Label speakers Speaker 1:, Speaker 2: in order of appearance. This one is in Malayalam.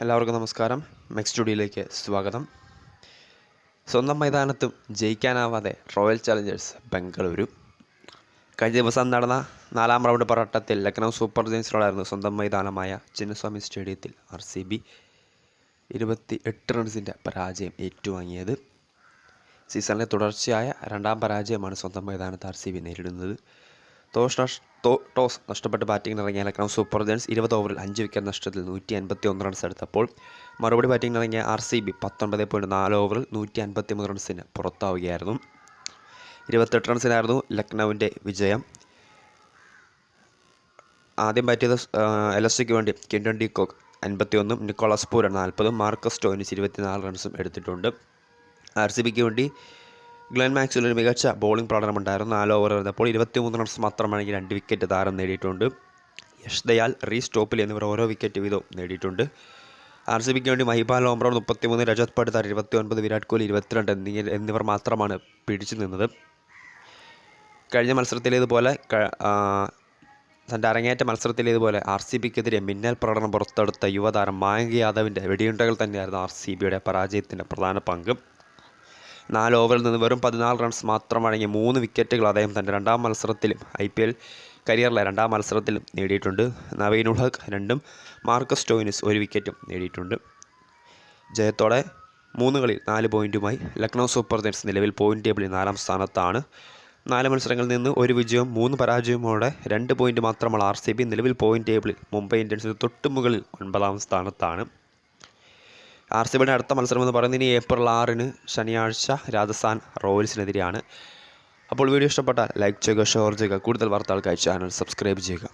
Speaker 1: എല്ലാവർക്കും നമസ്കാരം. മെക്സ് സ്റ്റുഡിയോയിലേക്ക് സ്വാഗതം. സ്വന്തം മൈതാനത്തും ജയിക്കാനാവാതെ റോയൽ ചലഞ്ചേഴ്സ് ബംഗളൂരു. കഴിഞ്ഞ ദിവസം നടന്ന നാലാം റൗണ്ട് പോരാട്ടത്തിൽ ലക്നൗ സൂപ്പർ ജയൻസിനോടായിരുന്നു സ്വന്തം മൈതാനമായ ചിന്നസ്വാമി സ്റ്റേഡിയത്തിൽ ആർ സി ബി ഇരുപത്തി എട്ട് റൺസിന്റെ പരാജയം ഏറ്റുവാങ്ങിയത്. സീസണിലെ തുടർച്ചയായ രണ്ടാം പരാജയമാണ് സ്വന്തം മൈതാനത്ത് ആർ സി ബി നേരിടുന്നത്. ടോ- ടോസ് നഷ്ടപ്പെട്ട് ബാറ്റിംഗ് ഇറങ്ങിയ ലക്നൗ സൂപ്പർ ജയൻസ് ഇരുപത് ഓവറിൽ അഞ്ച് വിക്കറ്റ് നഷ്ടത്തിൽ നൂറ്റി അൻപത്തി ഒന്ന് റൺസ് എടുത്തപ്പോൾ മറുപടി ബാറ്റിംഗ് ഇറങ്ങിയ ആർ സി ബി പത്തൊൻപത് പോയിന്റ് നാല് ഓവറിൽ നൂറ്റി അൻപത്തി മൂന്ന് റൺസിന് പുറത്താവുകയായിരുന്നു. ഇരുപത്തെട്ട് റൺസിനായിരുന്നു ലക്നൗവിന്റെ വിജയം. ആദ്യം ബാറ്റ് ചെയ്ത എൽ എസ് സിക്ക് വേണ്ടി കിൻഡൻ ഡി കോക്ക് അൻപത്തിയൊന്നും നിക്കോളാസ് പൂരൻ നാൽപ്പതും മാർക്കസ് ടോയിനിസ് ഇരുപത്തിനാല് റൺസും എടുത്തിട്ടുണ്ട്. ആർ സി ബിക്ക് വേണ്ടി ഗ്ലെൻ മാക്സിൽ ഒരു മികച്ച ബോളിംഗ് പ്രകടനമുണ്ടായിരുന്നു നാല് ഓവർ എറിഞ്ഞപ്പോൾ ഇരുപത്തിമൂന്ന് റൺസ് മാത്രമാണെങ്കിൽ രണ്ട് വിക്കറ്റ് താരം നേടിയിട്ടുണ്ട്. യഷ് ദയാൽ റീ സ്റ്റോപ്പിൽ എന്നിവർ ഓരോ വിക്കറ്റ് വീതവും നേടിയിട്ടുണ്ട്. ആർ സി ബിക്ക് വേണ്ടി മഹിപാൽ ഓംബ്രോൺ മുപ്പത്തിമൂന്ന് രജത് പടുതാർ ഇരുപത്തി ഒൻപത് വിരാട് കോഹ്ലി ഇരുപത്തിരണ്ട് എന്നീ എന്നിവർ മാത്രമാണ് പിടിച്ചു നിന്നത്. കഴിഞ്ഞ മത്സരത്തിലേതുപോലെ തന്റെ അരങ്ങേറ്റ മത്സരത്തിലേതുപോലെ ആർ സി ബിക്കെതിരെ മിന്നൽ പ്രകടനം പുറത്തെടുത്ത യുവതാരം മായങ്ക് യാദവിന്റെ വെടിയുണ്ടകൾ തന്നെയായിരുന്നു ആർ സി ബിയുടെ പരാജയത്തിന്റെ പ്രധാന പങ്ക്. നാല് ഓവറിൽ നിന്ന് വെറും പതിനാല് റൺസ് മാത്രം മാത്രമടങ്ങിയ മൂന്ന് വിക്കറ്റുകൾ അദ്ദേഹം തന്റെ രണ്ടാം മത്സരത്തിലും ഐ പി എൽ കരിയറിലെ രണ്ടാം മത്സരത്തിലും നേടിയിട്ടുണ്ട്. നവീൻ ഉൾഹക് രണ്ടും മാർക്കസ് ടോയിനിസ് ഒരു വിക്കറ്റും നേടിയിട്ടുണ്ട്. ജയത്തോടെ മൂന്ന് കളിയിൽ നാല് പോയിന്റുമായി ലക്നൗ സൂപ്പർ ജയൻസ് നിലവിൽ പോയിന്റ് ടേബിളിൽ നാലാം സ്ഥാനത്താണ്. നാല് മത്സരങ്ങളിൽ നിന്ന് ഒരു വിജയവും മൂന്ന് പരാജയവുമോടെ രണ്ട് പോയിന്റ് മാത്രമുള്ള ആർ സി ബി നിലവിൽ പോയിന്റ് ടേബിളിൽ മുംബൈ ഇന്ത്യൻസിന് തൊട്ടുമുകളിൽ ഒൻപതാം സ്ഥാനത്താണ്. ആർ സി ബിയുടെ അടുത്ത മത്സരം എന്ന് പറയുന്നത് ഇനി ഏപ്രിൽ ആറിന് ശനിയാഴ്ച രാജസ്ഥാൻ റോയൽസിനെതിരെയാണ്. അപ്പോൾ വീഡിയോ ഇഷ്ടപ്പെട്ടാൽ ലൈക്ക് ചെയ്യുക ഷെയർ ചെയ്യുക കൂടുതൽ വാർത്തകൾക്കായി ചാനൽ സബ്സ്ക്രൈബ് ചെയ്യുക.